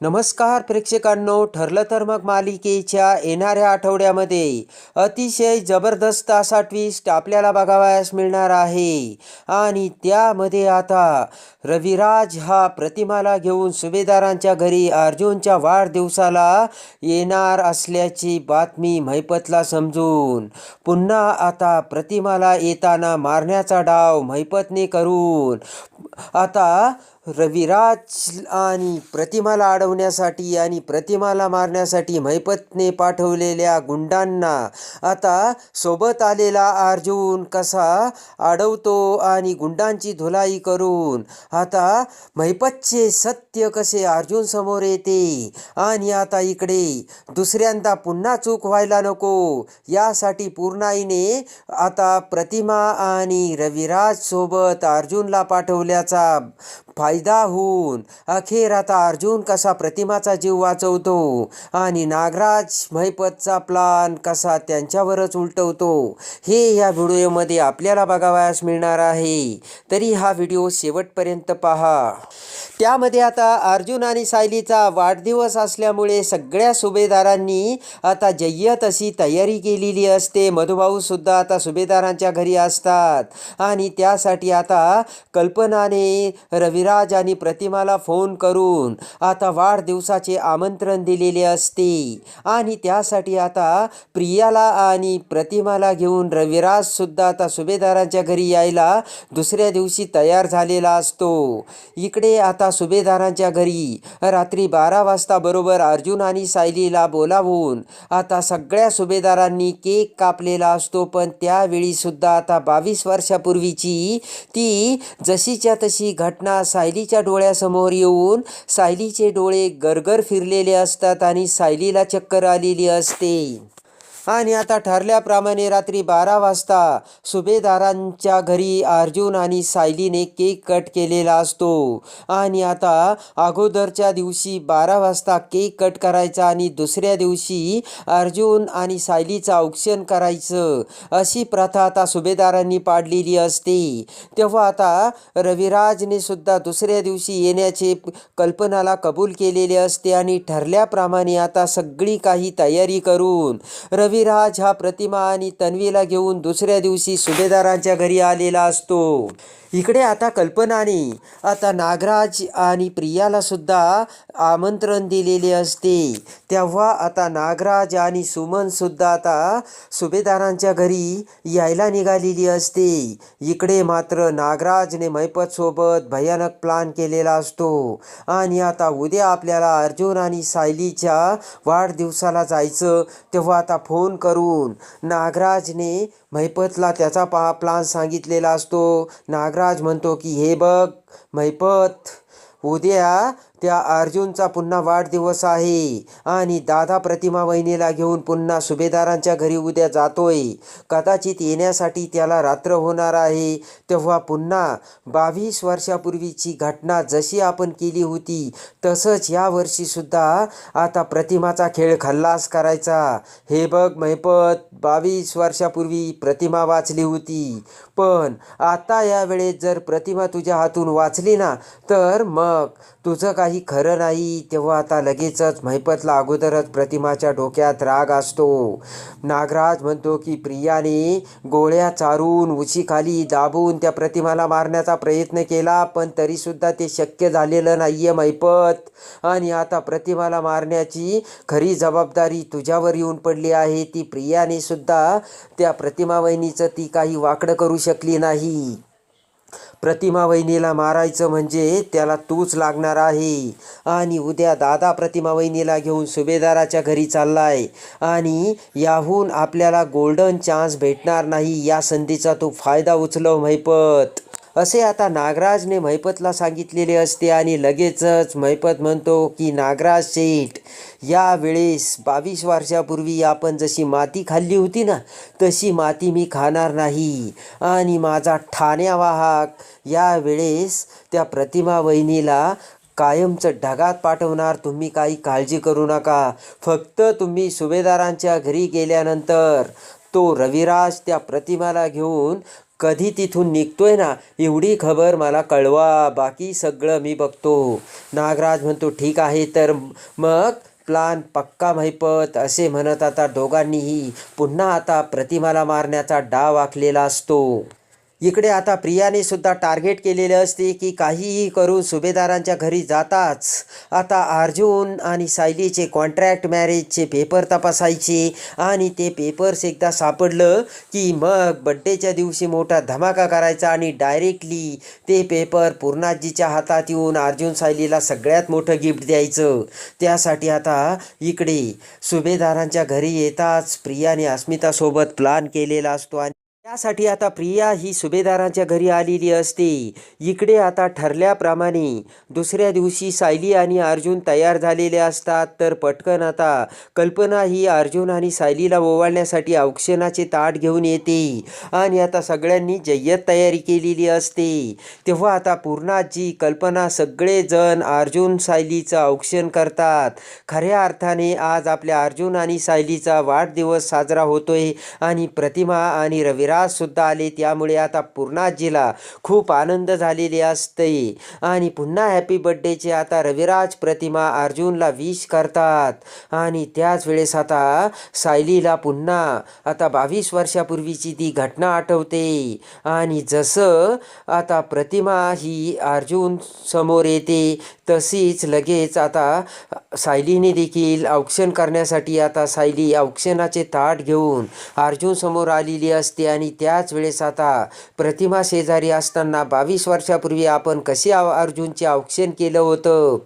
नमस्कार प्रेक्षकांनो ठरलं तर मग मालिकेच्या येणाऱ्या आठवड्यामध्ये अतिशय जबरदस्त असा ट्विस्ट आपल्याला बघावयास मिळणार आहे. आणि त्यामध्ये आता रविराज हा प्रतिमाला घेऊन सुभेदारांच्या घरी अर्जुनच्या वाढदिवसाला येणार असल्याची बातमी महिपतला समजून पुन्हा आता प्रतिमाला येताना मारण्याचा डाव महिपतने करून आता रविराज आणि प्रतिमाला अडवण्यासाठी आणि प्रतिमाला मारण्यासाठी मैपतने पाठवलेल्या गुंडांना आता सोबत आलेला अर्जुन कसा अडवतो आणि गुंडांची धुलाई करून आता मैपतचे सत्य कसे अर्जुन समोर येते आणि आता इकडे दुसऱ्यांदा पुन्हा चूक व्हायला नको यासाठी पूर्णाईने आता प्रतिमा आणि रविराज सोबत अर्जुनला पाठवल्याचा फायदा होऊन अखेर आता अर्जुन कसा प्रतिमाचा जीव वाचवतो आणि नागराज महिपतचा प्लान कसा त्यांच्यावरच उलटवतो हे या व्हिडिओमध्ये आपल्याला बघावयास मिळणार आहे. तरी हा व्हिडिओ शेवटपर्यंत पहा. त्यामध्ये आता अर्जुन आणि सायलीचा वाढदिवस असल्यामुळे सगळ्या सुभेदारांनी आता जय्यत अशी तयारी केलेली असते. मधुभाऊसुद्धा आता सुभेदारांच्या घरी असतात. आणि त्यासाठी आता कल्पनाने रविराज आणि प्रतिमाला फोन करून आता वाढदिवसाचे आमंत्रण दिलेले असते. आणि त्यासाठी आता प्रियाला आणि प्रतिमाला घेऊन रविराजसुद्धा आता सुभेदारांच्या घरी यायला दुसऱ्या दिवशी तयार झालेला असतो. इकडे आता सुभेदारांच्या घरी. रात्री बारा वाजता बरोबर अर्जुन आणि सायलीला बोलावून आता सगळ्या सुभेदारांनी केक कापलेला असतो पण त्यावेळी सुद्धा आता बावीस वर्षापूर्वीची ती जशीच्या तशी घटना सायलीच्या डोळ्यासमोर येऊन सायलीचे डोळे गरगर फिरलेले असतात आणि सायलीला चक्कर आलेली असते. आणि आता ठरल्याप्रमाणे रात्री बारा वाजता सुभेदारांच्या घरी अर्जुन आणि सायलीने केक कट केलेला असतो. आणि आता अगोदरच्या दिवशी बारा वाजता केक कट करायचा आणि दुसऱ्या दिवशी अर्जुन आणि सायलीचं औक्षण करायचं अशी प्रथा आता सुभेदारांनी पाडलेली असते. तेव्हा आता रविराजने सुद्धा दुसऱ्या दिवशी येण्याचे कल्पनाला कबूल केलेले असते आणि ठरल्याप्रमाणे आता सगळी काही तयारी करून रविराज हा प्रतिमा आणि तन्वीला घेऊन दुसऱ्या दिवशी सुभेदारांच्या घरी आलेला असतो. इकडे आता कल्पनाने आता नागराज आणि प्रियाला सुद्धा आमंत्रण दिलेले असते. तेव्हा आता नागराज आणि सुमन सुद्धा आता सुभेदारांच्या घरी यायला निघालेली असते. इकडे मात्र नागराजने मैपतसोबत भयानक प्लान केलेला असतो. आणि आता उद्या आपल्याला अर्जुन आणि सायलीच्या वाढदिवसाला जायचं तेव्हा आता फोन करून नागराजने महिपतला त्याचा पा प्लान सांगितलेला असतो. नागराज म्हणतो की हे बघ महिपत उद्या त्या अर्जुनचा पुन्हा वाढदिवस आहे. आणि दादा प्रतिमा वहिनीला घेऊन पुन्हा सुभेदारांच्या घरी उद्या जातोय. कदाचित येण्यासाठी त्याला रात्र होणार आहे. तेव्हा पुन्हा बावीस वर्षापूर्वीची घटना जशी आपण केली होती तसंच या वर्षीसुद्धा आता प्रतिमाचा खेळ खल्लास करायचा. हे बघ महिपत बावीस वर्षापूर्वी प्रतिमा वाचली होती. पण आता यावेळेस जर प्रतिमा तुझ्या हातून वाचली ना तर मग तुझं काही खरं नाही तेव्हा आता लगेचच महिपतला अगोदरच प्रतिमाच्या डोक्यात राग असतो. नागराज म्हणतो की प्रियाने गोळ्या चारून उशीखाली दाबून त्या प्रतिमाला मारण्याचा प्रयत्न केला पण तरीसुद्धा ते शक्य झालेलं नाही आहे महिपत. आणि आता प्रतिमाला मारण्याची खरी जबाबदारी तुझ्यावर येऊन पडली आहे. ती प्रियाने सुद्धा त्या प्रतिमा वहिनीचं ती काही वाकडं करू शकली नाही. प्रतिमा वहिनीला मारायचं म्हणजे त्याला तूच लागणार आहे. आणि उद्या दादा प्रतिमा वहिनीला घेऊन सुभेदाराच्या घरी चाललाय. आणि याहून आपल्याला गोल्डन चान्स भेटणार नाही या संधीचा तू फायदा उचलव महिपत. असे आता नागराजने महिपतला सांगितलेले असते आणि लगेचच महिपत म्हणतो की नागराज शेठ यावेळेस बावीस वर्षापूर्वी आपण जशी माती खाल्ली होती ना तशी माती मी खाणार नाही. आणि माझा ठाण्या वाहक त्या प्रतिमा वहिनीला कायमचं ढगात पाठवणार तुम्ही काही काळजी करू नका. फक्त तुम्ही सुभेदारांच्या घरी गेल्यानंतर तो रविराज त्या प्रतिमाला घेऊन कधी तिथून निघतोय ना एवढी खबर मला कळवा. बाकी सगळं मी बघतो. नागराज म्हणतो ठीक आहे तर मग प्लान पक्का महिपत. असे म्हणत आता दोघांनीही पुन्हा आता प्रतिमाला मारण्याचा डाव आखलेला असतो. इकडे आता प्रियाने सुद्धा टार्गेट केलेले असते की काहीही करून सुभेदारांच्या घरी जाताच. आता अर्जुन आणि सायलीचे कॉन्ट्रॅक्ट मॅरेजचे पेपर तपासायचे आणि ते पेपर्स एकदा सापडलं की मग बड्डेच्या दिवशी मोठा धमाका करायचा आणि डायरेक्टली ते पेपर पूर्णाजीच्या हातात येऊन अर्जुन सायलीला सगळ्यात मोठं गिफ्ट द्यायचं. त्यासाठी आता इकडे सुभेदारांच्या घरी येताच प्रियाने अस्मितासोबत प्लान केलेला असतो आणि त्यासाठी आता प्रिया ही सुभेदारांच्या घरी आलेली असते. इकडे आता ठरल्याप्रमाणे दुसऱ्या दिवशी सायली आणि अर्जुन तयार झालेले असतात. तर पटकन आता कल्पना ही अर्जुन आणि सायलीला ओवाळण्यासाठी औक्षणाचे ताट घेऊन येते. आणि आता सगळ्यांनी जय्यत तयारी केलेली असते. तेव्हा आता पूर्णाजी कल्पना सगळेजण अर्जुन सायलीचं औक्षण करतात. खऱ्या अर्थाने आज आपल्या अर्जुन आणि सायलीचा वाढदिवस साजरा होतोय आणि प्रतिमा आणि रविरा सुद्धा आले. त्यामुळे आता पूर्णाजीला खूप आनंद झालेले असते. आणि पुन्हा हॅपी बर्थडेचे आता रविराज प्रतिमा अर्जुनला विश करतात. आणि त्याच वेळेस आता सायलीला पुन्हा आता बावीस वर्षापूर्वीची ती घटना आठवते. आणि जसं आता प्रतिमा ही अर्जुन समोर येते तशीच लगेच आता सायलीने देखील औक्षण करण्यासाठी आता सायली औक्षणाचे ताट घेऊन अर्जुन समोर आलेली असते. आणि त्याच वेळेस आता प्रतिमा शेजारी असताना बावीस वर्षापूर्वी आपण कसे अर्जुनचे औक्षण केलं होतं?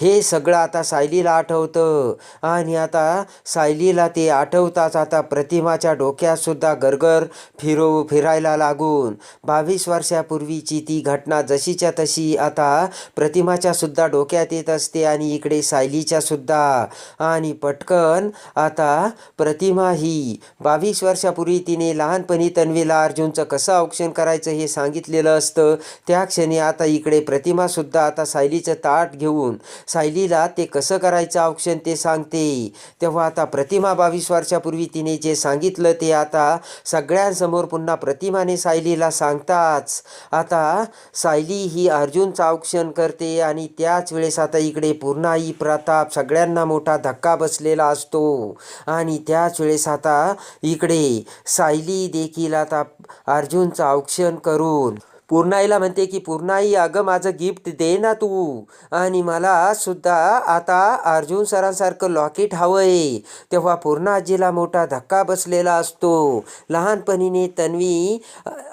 हे सगळं आता सायलीला आठवतं. आणि आता सायलीला ते आठवताच आता प्रतिमाच्या डोक्यातसुद्धा गरगर फिरो फिरायला लागून. बावीस वर्षापूर्वीची ती घटना जशीच्या तशी आता प्रतिमाच्यासुद्धा डोक्यात येत असते आणि इकडे सायलीच्या सुद्धा. आणि पटकन आता प्रतिमा ही बावीस वर्षापूर्वी तिने लहानपणी तन्वीला अर्जुनचं कसं औक्षण करायचं हे सांगितलेलं असतं. त्या क्षणी आता इकडे प्रतिमासुद्धा आता सायलीचं ताट घेऊन सायलीला ते कसं करायचं औक्षण ते सांगते. तेव्हा आता प्रतिमा बावीस वर्षापूर्वी तिने जे सांगितलं ते आता सगळ्यांसमोर पुन्हा प्रतिमाने सायलीला सांगताच. आता सायली ही अर्जुनचं औक्षण करते आणि त्याच वेळेस आता इकडे पूर्णाई प्रताप सगळ्यांना मोठा धक्का बसलेला असतो. आणि त्याच वेळेस आता इकडे सायली देखील आता अर्जुनचं औक्षण करून पूर्णाईला म्हणते की पूर्णाई अगं माझं गिफ्ट दे ना तू. आणि मला सुद्धा आता अर्जुन सरांसारखं लॉकेट हवंय. तेव्हा पूर्णाजीला मोठा धक्का बसलेला असतो. लहानपणीने तन्वी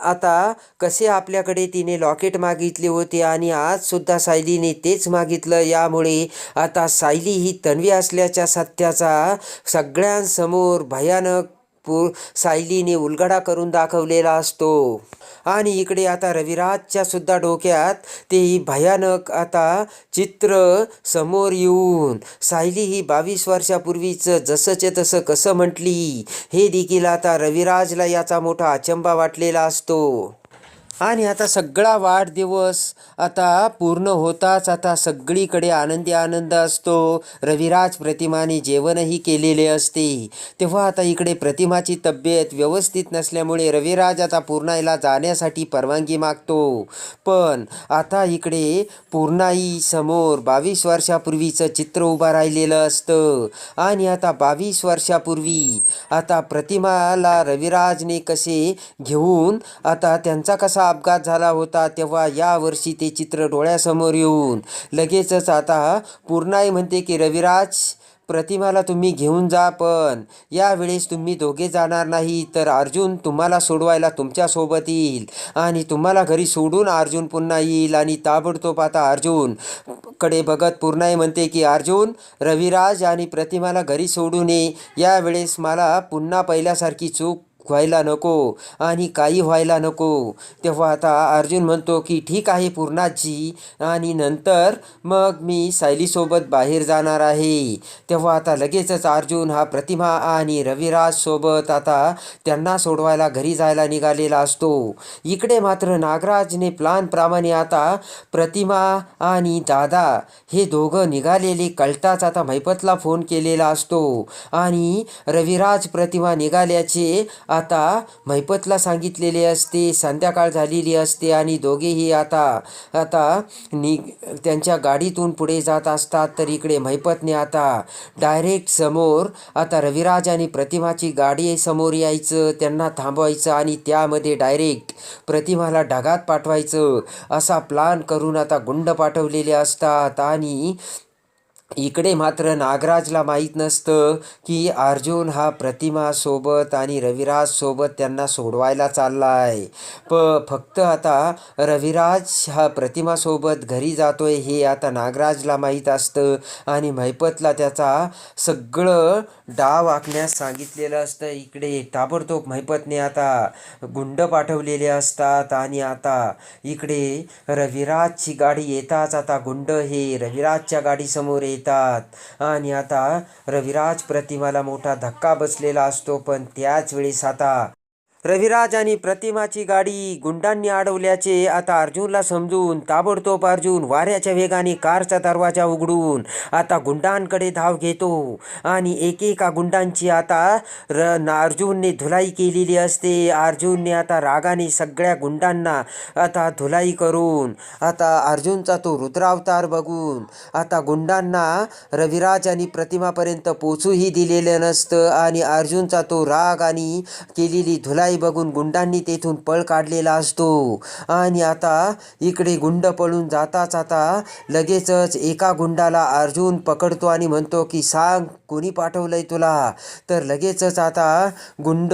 आता कसे आपल्याकडे तिने लॉकेट मागितले होते आणि आजसुद्धा सायलीने तेच मागितलं यामुळे आता सायली ही तन्वी असल्याच्या सत्याचा सगळ्यांसमोर भयानक पू सायलीने उलगडा करून दाखवलेला असतो. आणि इकडे आता रविराजच्या सुद्धा डोक्यात ते भयानक आता चित्र समोर येऊन सायली ही बावीस वर्षापूर्वीचं जसंच्या तसं कसं म्हटली? हे देखील आता रविराजला याचा मोठा अचंबा वाटलेला असतो. आणि आता सगळा वाढदिवस आता पूर्ण होताच. आता सगळीकडे आनंदी आनंद असतो. रविराज प्रतिमाने जेवणही केलेले असते. तेव्हा आता इकडे प्रतिमाची तब्येत व्यवस्थित नसल्यामुळे रविराज आता पूर्णाईला जाण्यासाठी परवानगी मागतो. पण आता इकडे पूर्णाई समोर बावीस वर्षापूर्वीचं चित्र उभं राहिलेलं असतं. आणि आता बावीस वर्षापूर्वी आता प्रतिमाला रविराजने कसे घेऊन आता त्यांचा कसा अपघात झाला होता तेव्हा यावर्षी ते चित्र डोळ्यासमोर येऊन लगेचच आता पूर्णाई म्हणते की रविराज प्रतिमाला तुम्ही घेऊन जा पण. यावेळेस तुम्ही दोघे जाणार नाही तर अर्जुन तुम्हाला सोडवायला तुमच्यासोबत येईल आणि तुम्हाला घरी सोडून अर्जुन पुन्हा येईल आणि ताबडतोब आता अर्जुनकडे बघत पूर्णाई म्हणते की अर्जुन रविराज आणि प्रतिमाला घरी सोडून ये. यावेळेस मला पुन्हा पहिल्यासारखी चूक व्हायला नको आणि काही व्हायला नको. तेव्हा आता अर्जुन म्हणतो की ठीक आहे पूर्णाजी आणि नंतर मग मी सायलीसोबत बाहेर जाणार आहे. तेव्हा आता लगेचच अर्जुन हा प्रतिमा आणि रविराजसोबत आता त्यांना सोडवायला घरी जायला निघालेला असतो. इकडे मात्र नागराजने प्लानप्रमाणे आता प्रतिमा आणि दादा हे दोघं निघालेले कळताच आता मैपतला फोन केलेला असतो. आणि रविराज प्रतिमा निघाल्याचे आता महिपतला सांगितलेले असते संध्याकाळ झालेली असते आणि दोघेही आता आता नि त्यांच्या गाडीतून पुढे जात असतात तर इकडे मैपतने आता डायरेक्ट समोर आता रविराज आणि प्रतिमाची गाडी समोर यायचं त्यांना थांबवायचं आणि त्यामध्ये डायरेक्ट प्रतिमाला ढगात पाठवायचं असा प्लान करून आता गुंड पाठवलेले असतात आणि इकडे मात्र नागराजला माहीत नसतं की अर्जुन हा प्रतिमासोबत आणि रविराजसोबत त्यांना सोडवायला चालला आहे. प फक्त आता रविराज हा प्रतिमासोबत घरी जातोय हे आता नागराजला माहीत असतं आणि महिपतला त्याचा सगळं डाव आखण्यास सांगितलेलं असतं. इकडे ताबडतोब महिपतने आता गुंड पाठवलेले असतात आणि आता इकडे रविराजची गाडी येताच आता गुंड हे रविराजच्या गाडीसमोर येतात आणि आता रविराज प्रतिमाला मोठा धक्का बसलेला असतो पण त्याच वेळेस आता रविराज आणि प्रतिमाची गाडी गुंडांनी अडवल्याचे आता अर्जुनला समजून ताबडतोब अर्जुन वाऱ्याच्या वेगाने कारचा दरवाजा उघडून आता गुंडांकडे धाव घेतो. आणि एकेका गुंडांची आता र न अर्जुनने धुलाई केलेली असते. अर्जुनने आता रागाने सगळ्या गुंडांना आता धुलाई करून आता अर्जुनचा तो रुद्रावतार बघून आता गुंडांना रविराज आणि प्रतिमापर्यंत पोचूही दिलेलं नसतं. आणि अर्जुनचा तो राग आणि केलेली धुलाई बघून गुंडांनी तेथून पळ काढलेला असतो. आणि आता इकडे गुंड पळून जाताच आता लगेचच एका गुंडाला अर्जुन पकडतो आणि म्हणतो की सांग कोणी पाठवलंय तुला? तर लगेचच आता गुंड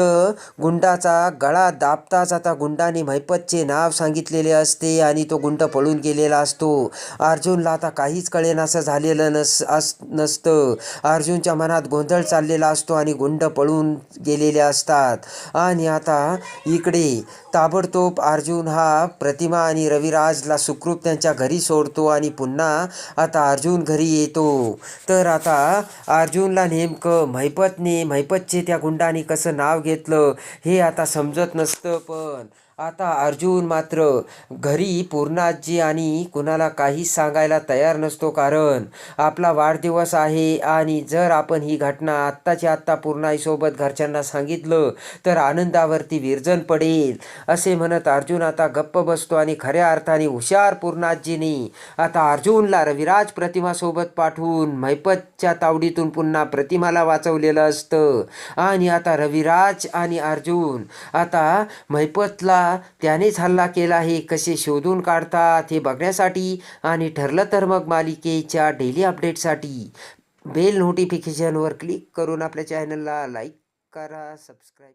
गुंडाचा गळा दाबताच आता गुंडाने महिपतचे नाव सांगितलेले असते आणि तो गुंड पळून गेलेला असतो. अर्जुनला आता काहीच कळेन असं झालेलं नस अस नसतं. अर्जुनच्या मनात गोंधळ चाललेला असतो आणि गुंड पळून गेलेले असतात. आणि आता इकडे ताबडतोब अर्जुन हा प्रतिमा आणि रविराजला सुखरूप त्यांच्या घरी सोडतो आणि पुन्हा आता अर्जुन घरी येतो. तर आता अर्जुन अर्जुनला नेमकं महिपतने महिपतचे त्या गुंडाने कसं नाव घेतलं हे आता समजत नसतं पण आता अर्जुन मात्र घरी पूर्णाजी आणि कुणाला काहीच सांगायला तयार नसतो कारण आपला वाढदिवस आहे आणि जर आपण ही घटना आत्ताची आत्ता पूर्णाईसोबत घरच्यांना सांगितलं तर आनंदावरती विरजन पडेल. असे म्हणत अर्जुन आता गप्प बसतो आणि खऱ्या अर्थाने हुशार पूर्णाजीने आता अर्जुनला रविराज प्रतिमासोबत पाठवून मैपतच्या तावडीतून पुन्हा प्रतिमाला वाचवलेलं असतं. आणि आता रविराज आणि अर्जुन आता मैपतला त्यानेच हल्ला केला हे कसे शोधून काढतात हे बघण्यासाठी आणि ठरलं तर मग मालिकेच्या डेली अपडेटसाठी बेल नोटिफिकेशनवर क्लिक करून आपल्या चॅनलला लाईक करा सबस्क्राईब